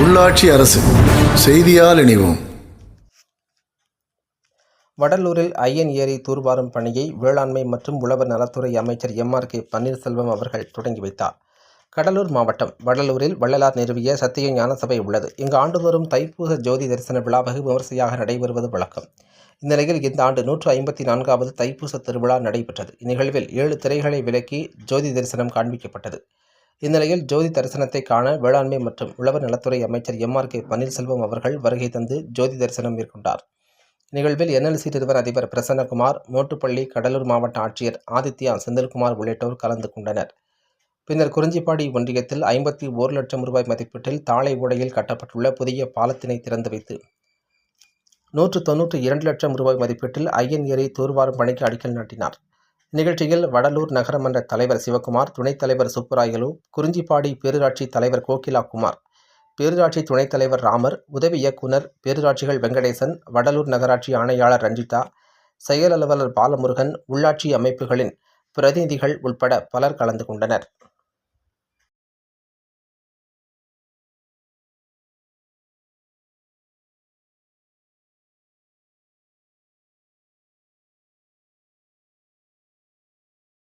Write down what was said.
உள்ளாட்சி அரசு செய்தியால் இணைவோம். வடலூரில் ஐயன் ஏரி தூர்வாரும் பணியை வேளாண்மை மற்றும் உழவர் நலத்துறை அமைச்சர் எம்ஆர் கே பன்னீர்செல்வம் அவர்கள் தொடங்கி வைத்தார். கடலூர் மாவட்டம் வடலூரில் வள்ளலார் நிறுவிய சத்திய ஞான சபை உள்ளது. இங்கு ஆண்டுதோறும் தைப்பூச ஜோதி தரிசன விழா வெகு விமரிசையாக நடைபெறுவது வழக்கம். இந்நிலையில் இந்த ஆண்டு நூற்று ஐம்பத்தி நான்காவது தைப்பூச திருவிழா நடைபெற்றது. இந்நிகழ்வில் ஏழு திரைகளை விலக்கி ஜோதி தரிசனம் காண்பிக்கப்பட்டது. இந்நிலையில் ஜோதி தரிசனத்தை காண வேளாண்மை மற்றும் உழவர் நலத்துறை அமைச்சர் எம்ஆர் கே பன்னீர்செல்வம் அவர்கள் வருகை தந்து ஜோதி தரிசனம் மேற்கொண்டார். நிகழ்வில் என்எல்சி நிறுவன அதிபர் பிரசன்னகுமார் மோட்டுப்பள்ளி கடலூர் மாவட்ட ஆட்சியர் ஆதித்யா செந்தில்குமார் உள்ளிட்டோர் கலந்து கொண்டனர். பின்னர் குறிஞ்சிப்பாடி ஒன்றியத்தில் ஐம்பத்தி ஒரு லட்சம் ரூபாய் மதிப்பீட்டில் தாளை ஓடையில் கட்டப்பட்டுள்ள புதிய பாலத்தினை திறந்து வைத்து நூற்று தொன்னூற்றி இரண்டு லட்சம் ரூபாய் மதிப்பீட்டில் ஐயன் ஏரி தூர்வாரும் பணிக்கு அடிக்கல் நாட்டினார். நிகழ்ச்சியில் வடலூர் நகரமன்ற தலைவர் சிவகுமார் துணைத் தலைவர் சுப்புராயலு குறிஞ்சிப்பாடி பேரூராட்சி தலைவர் கோகிலா குமார் பேரூராட்சி துணைத் தலைவர் ராமர் உதவி இயக்குனர் பேரூராட்சிகள் வெங்கடேசன் வடலூர் நகராட்சி ஆணையாளர் ரஞ்சிதா செயல் அலுவலர் பாலமுருகன் உள்ளாட்சி அமைப்புகளின் பிரதிநிதிகள் உட்பட பலர் கலந்து கொண்டனர்.